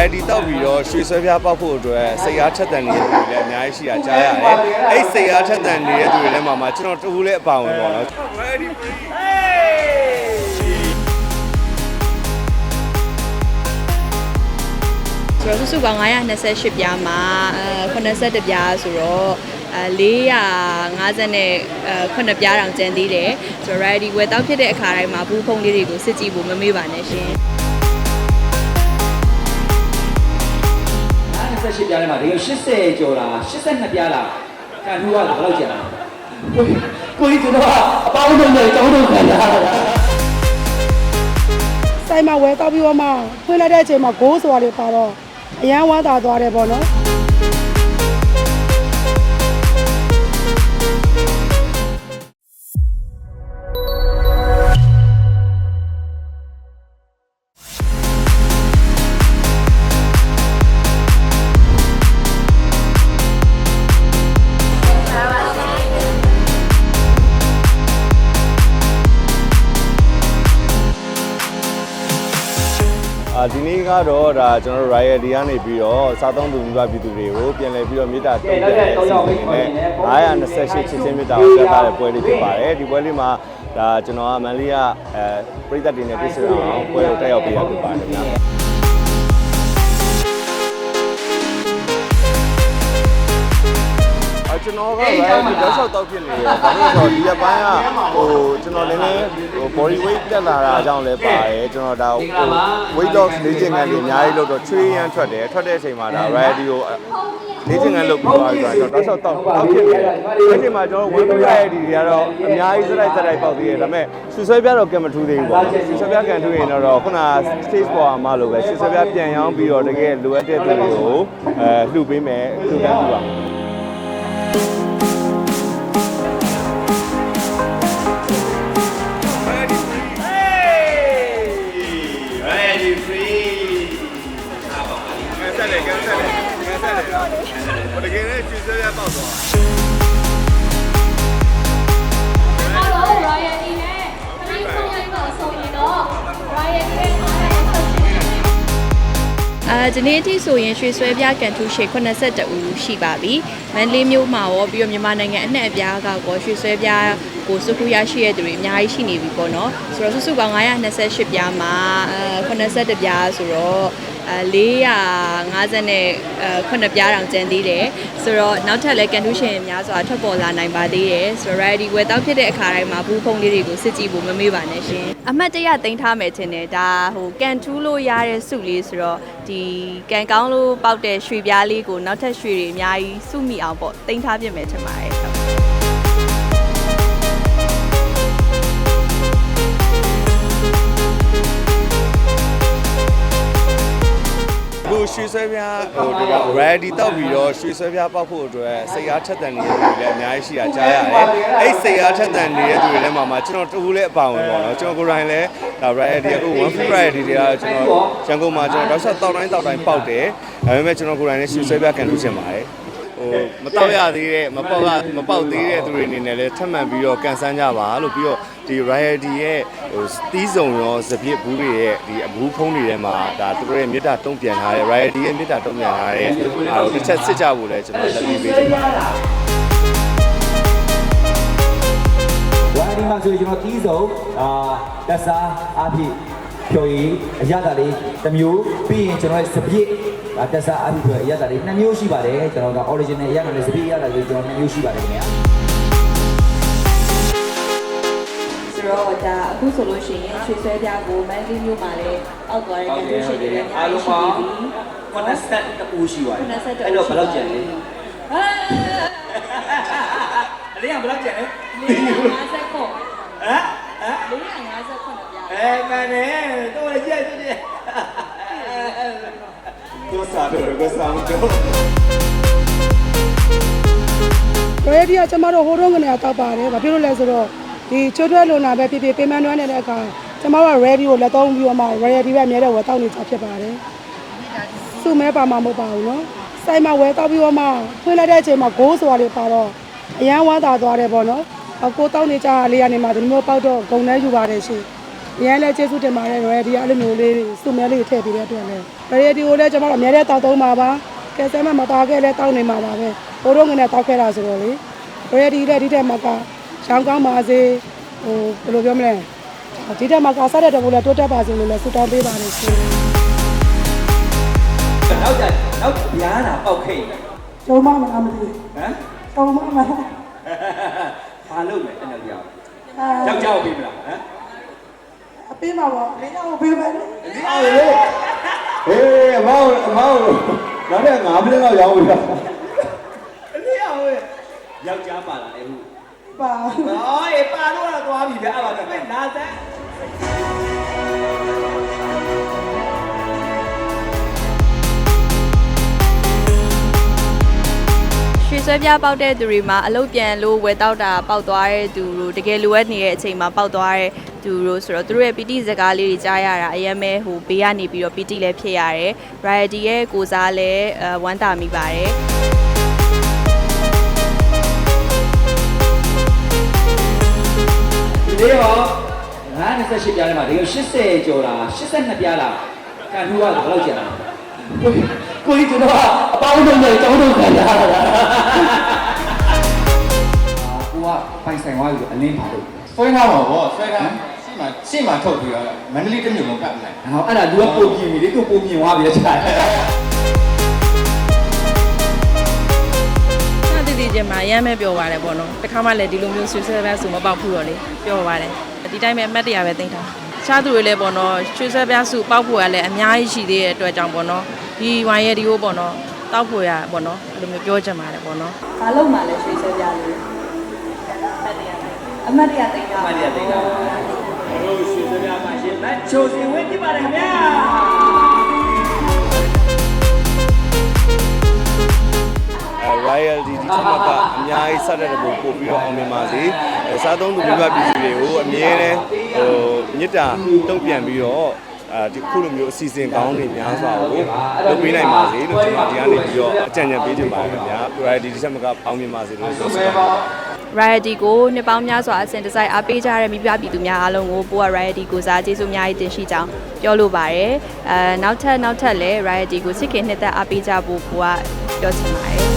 variety တောက်ပြီးတော့ရွှေဆွဲပြားပေါက်ဖို့အတွက်စိတ်အားထက်သန်နေတဲ့သူတွေလည်းအများကြီးရှိတာကြားရတယ်။အဲ့စိတ်အားထက်သန်နေတဲ့သူတွေလည်းမှာမှာကျွန်တော်တူလည်းအပါဝင်ပေါ့နော်။ Ready free ဆိုတော့စုစုပေါင်း928ပြားမှာအဲ81ပြားဆိုတော့အဲ450နဲ့အဲ9ပြားတောင်ကျန်သေးတယ်ဆိုတော့ ready ဝယ်တောက်ဖြစ်တဲ့အခါတိုင်းမှာဘူးဖုံးလေးတွေကိုစစ်ကြည့်ဖို့မမေ့ပါနဲ့ရှင် 28ပြားထဲမှာတကယ်80ကျော်လား82ပြားလားကန်ထူးကဘယ်လောက်ကျန်လဲကိုကိုကြီးကျွန်တော်ကအပေါင်းလုံးနဲ့တောင်းတော့ခံရတာဆိုင်မှာဝယ်တောက်ပြီးတော့မှဖွင့်လိုက်တဲ့အချိန်မှာဂိုးဆိုတာတွေပါတော့အရန်ဝမ်းသာသွားတယ်ပေါ့နော် အာဒီနေ့ကတော့ဒါကျွန်တော်တို့ riot တွေကနေပြီးတော့စားသုံးသူမိဘပြည်သူတွေကိုပြန်လည်ပြီးတော့မေတ္တာတုံ့ပြန်တဲ့အစီအစဉ်နဲ့928ချစ်ချင်းမေတ္တာကိုပြသတဲ့ပွဲလေးဖြစ်ပါတယ်ဒီပွဲလေးမှာဒါကျွန်တော်ကမန်လေးကအဲပြည်သက်တွေနဲ့တွေ့ဆုံအောင်ပွဲကိုတက်ရောက်ပေးရဖြစ်ပါတယ်ခင်ဗျာ ကျွန်တော်က riot ဒီတော့ဆောက်တော့ဖြစ်နေတယ်ဘာလို့လဲဆိုတော့ဒီအပိုင်းကဟိုကျွန်တော်လည်းလည်းဟို body weight တက်လာတာအကြောင်းလည်းပါတယ်ကျွန်တော်ဒါဟို weight loss လေ့ကျင့်ခန်းတွေအများကြီးလုပ်တော့ချွေးရမ်းထွက်တယ်ထွက်တဲ့အချိန်မှာဒါ ready ကိုလေ့ကျင့်ခန်းလုပ်ပြီးသွားပြီဆိုတော့ကျွန်တော်တော့ဆောက်တော့ဖြစ်နေတယ်အဲ့ဒီမှာကျွန်တော် one variety တွေကတော့အများကြီးစရိုက်စရိုက်ပေါက်သေးတယ်ဒါပေမဲ့ရွှေဆွဲပြားတော့ကံမထူးသေးဘူးပေါ့ရွှေဆွဲပြားကံထူးရင်တော့ခုန stage ပေါ်မှာလို့ပဲရွှေဆွဲပြားပြန်ရောင်းပြီးတော့တကယ်လိုအပ်တဲ့သူတွေကိုအဲလှူပေးမယ်လှူဒန်းပြပါ Ready ဒီနေ့အထိဆိုရင်ရွှေဆွဲပြားကန်ထူးရှေ82ဦးရှိပါပြီမန္တလေးမြို့မှာရောပြီးတော့မြန်မာနိုင်ငံအနှံ့အပြားကကောရွှေဆွဲပြားကိုစုခုရရှိရတဲ့သူတွေအများကြီးရှိနေပြီပေါ့နော်ဆိုတော့စုစုပေါင်း928ပြားမှာအဲ81ပြားဆိုတော့အဲ 450နဲ့အဲ9ပြားတောင်ကျန်သေးတယ်ဆိုတော့နောက်ထပ်လည်းကန်ထူးရှင်များစွာထွက်ပေါ်လာနိုင်ပါသေးတယ်ဆိုတော့ ready ဝယ်တောက်ဖြစ်တဲ့အခါတိုင်းမှာဘူးဖုံးလေးတွေကိုစစ်ကြည့်ဖို့မမေ့ပါနဲ့ရှင်အမှတ်တရသိမ်းထားမယ်ထင်တယ်ဒါဟိုကန်ထူးလို့ရတဲ့စုလေးဆိုတော့ဒီကန်ကောင်းလို့ပေါက်တဲ့ရွှေပြားလေးကိုနောက်ထပ်ရွှေတွေအများကြီးစုမိအောင်ပေါ့သိမ်းထားပြင်မယ်ထင်ပါတယ် ရွှေဆွဲပြားဟိုဒီက ready တောက်ပြီးတော့ရွှေဆွဲပြားပေါက်ဖို့အတွက်စိတ်အားထက်သန်နေတဲ့သူတွေလည်းအများကြီးရှိတာကြားရတယ်အဲ့စိတ်အားထက်သန်နေတဲ့သူတွေလည်းမှာမှာကျွန်တော်တူလည်းအပါဝင်ပေါ့နော်ကျွန်တော်ကိုယ်တိုင်လည်းဒါ ready အခု one free ready တွေကကျွန်တော်ရန်ကုန်မှာကျွန်တော်တော့ဆက်တောက်တိုင်းတောက်တိုင်းပေါက်တယ်ဒါပေမဲ့ကျွန်တော်ကိုယ်တိုင်လည်းရွှေဆွဲပြားကန်ထူးချင်ပါတယ်ဟို မတောက်ရသေးတဲ့မပေါက်ကမပေါက်သေးတဲ့သူတွေအနေနဲ့လည်းထပ်မံပြီးတော့ကန်ဆန်းကြပါလို့ပြီးတော့ဒီ royalty ရဲ့ဟိုတီးစုံရောစပစ်ဘူးတွေရဲ့ဒီအဘူးဖုံးတွေထဲမှာဒါသူတို့ရဲ့မြေတာတုံ့ပြန်ထားတဲ့ royalty ရဲ့မြေတာတုံ့ပြန်ထားတဲ့အားတစ်ချက်စစ်ကြဖို့လည်းကျွန်တော်လက်ပြီးပေးချင်ပါတယ်ဝိုင်းဒီမှာဆိုရင်ကျွန်တော်တီးဆုံးအာတက်စားအဖြစ်ဖြိုရီအရသာလေးတစ်မျိုးပြီးရင်ကျွန်တော်ရဲ့စပစ် အာတက်စားအဖြစ်ဖြိုရီအရသာလေးနှစ်မျိုးရှိပါတယ်ကျွန်တော်က original အရသာလေးစပစ်အရသာလေးကျွန်တော်နှစ်မျိုးရှိပါတယ်ခင်ဗျာဆိုတော့ဒါအခုဆိုလို့ရှိရင်ရွှေဆွဲပြားကိုမန္တလေးမြို့မှာလည်းအောက်သွားတဲ့ကန်ထူးရှင်တွေလည်းအများကြီးရှိနေပြီခုနစက်တူရှိပါတယ်ခုနစက်တူအဲ့တော့ဘယ်လောက်ကျန်လဲအာအလေးကဘယ်လောက်ကျန်လဲ450ခုဟမ်ဟမ်450ခုပြားအဲမနဲ့တော့လည်းကြည့်ကြ ည့်တို့စားတော့ကိုစားမတော့။ ready ကကျမတို့ဟိုတုန်းကနေတောက်ပါတယ်။ဘာဖြစ်လို့လဲဆိုတော့ဒီချွတ်ထွဲလုံနာပဲဖြစ်ဖြစ်ပေးမန်းတွန်းနေတဲ့အခါကျမတို့က ready ကိုလက်သုံးပြီးတော့မှ ready ပဲအများတဲ့ဝယ်တောက်နေကြဖြစ်ပါတယ်။စုမဲပါမှာမဟုတ်ပါဘူးနော်။ဆိုင်မှာဝယ်တောက်ပြီးတော့မှဖွင့်လိုက်တဲ့အချိန်မှာဂိုးဆိုတာတွေပါတော့အရန်ဝမ်းသာသွားတယ်ပေါ့နော်။အကိုတောက်နေကြလေးကနေမှဒီလိုမျိုးပေါက်တော့ဂုံထဲယူပါတယ်ရှင်။ အရင်လည်းကျေးဇူးတင်ပါတယ် ready အဲ့လိုမျိုးလေးစုမဲလေးထည့်ပေးတဲ့အတွက်လည်း ready ကိုလည်းကျွန်တော်တို့အများနဲ့တောက်သုံးပါပါကဲဆမ်းမမပါခဲ့လဲတောက်နေမှာပါပဲဟိုတော့ငနဲ့တောက်ခဲ့တာဆိုတော့လေ ready လည်းဒီတက်မှာကရောင်းကောင်းပါစေဟိုဘယ်လိုပြောမလဲဒီတက်မှာကစားတဲ့တဘူလည်းတိုးတက်ပါစေလို့လည်းဆုတောင်းပေးပါတယ်ရှင်နောက်ကြနောက်ဗျာနာပေါက်ခိတ်ဟကျုံမမလားမသိဘူးမ်ကျုံမမလားဘာလုပ်လဲအဲ့နောက်ကြောက်အာယောက်ျားကိုပြီးမလား ဟမ်အပေးမှာပေါ့လေးယောက်ပေးမယ်လေအော်လေဟေးအမောင်အမောင်နောက်တဲ့9မိနစ်လောက်ရောက်ပြီလားအဲ့ရဝေးယောက်ျားပါလာလေဟုတ်ပါအော်အေးပါတော့တော့သွားပြီဗျအဲ့ပါပဲနာစမ်းရွှေဆွဲပြားပေါက်တဲ့သူတွေမှာအလုတ်ပြန်လို့ဝယ်တောက်တာပေါက်သွားတဲ့သူတို့တကယ်လိုအပ်နေတဲ့အချိန်မှာပေါက်သွားတဲ့ သူတို့ဆိုတော့သူတို့ရဲ့ပီတိစကားလေးတွေကြားရတာအရင်ပဲဟိုဘေးကနေပြီးတော့ပီတိလည်းဖြစ်ရတယ် variety ရဲ့ကိုစားလည်းအဝမ်းတာမိပါတယ်ဒီလေးရော98ပြားထဲမှာဒီလို80ကျော်လား82ပြားလားကန်ထူးကဘယ်လောက်ကျန်လဲကိုကြီးကျွန်တော်ကအပေါင်းလုံးနဲ့တောင်းတော့ခံရတာကိုက ပိုင်ဆိုင်သွားပြီအလင်းပါလို့ဆွဲထားမှာဗောဆွဲထားရှေ့မှာရှေ့မှာထုတ်ပြီးတော့မန္တလေးတစ်မြို့လုံးကတ်လိုက်ဟောအဲ့ဒါ तू ကပုံပြင်ပြီလေ तू ပုံပြင်သွားပြီလေခြာအဲ့တည်တည်ချင်းမှာရမ်းပဲပြောပါတယ်ပေါ့နော်တခါမှလည်းဒီလိုမျိုးဆွေးဆွဲပဲဆိုမပေါက်ဘူးတော့လေပြောပါတယ်ဒီတိုင်းပဲအမတ်တရားပဲသိမ့်တာတခြားသူတွေလည်းပေါ့နော်ရွှေဆွဲပြားစုပေါက်ဖို့ကလည်းအများကြီးရှိသေးတဲ့အတွက်ကြောင့်ပေါ့နော်ဒီဝိုင်းရဲဒီကိုပေါ့နော်တောက်ဖို့ရပေါ့နော်အဲ့လိုမျိုးပြောချင်ပါတယ်ပေါ့နော်ဘာလို့မှလဲရွှေဆွဲပြားလို့ အမတ်တရားသိတာမှန်တယ်တိတ်တာတို့ရွှေစပြားမှာရှင်မတ်ချိုစီဝင်းပြပါတယ်ခင်ဗျာအဲ royalty ဒီချက်မှတ်ကအများကြီးဆက်တဲ့ပုံပို့ပြီးတော့အောင်မြင်ပါစေအဲစားသုံးသူမိဘပြည်သူတွေကိုအမြဲတမ်းဟိုမေတ္တာတုံ့ပြန်ပြီးတော့အဲဒီခုလိုမျိုးအစီအစဉ်ကောင်းတွေများစွာကိုလုပ်ပေးနိုင်ပါစေလို့ကျွန်တော်ဒီကနေပြီးတော့အကြံဉာဏ်ပေးချင်ပါတယ်ခင်ဗျာ royalty ဒီချက်မှတ်ကအောင်မြင်ပါစေလို့ပြောချင်ပါတယ် Variety ကိုနှစ်ပေါင်းများစွာအစဉ်တစိုက်အားပေးကြတဲ့မိဘပြည်သူများအားလုံးကိုပိုက Variety ကိုစားကျေးဇူးအများကြီးတင်ရှိကြောင်းပြောလိုပါတယ်အဲနောက်ထပ်နောက်ထပ်လည်း Variety ကိုချစ်ခင်နှစ်သက်အားပေးကြဖို့ပိုကပြောချင်ပါတယ်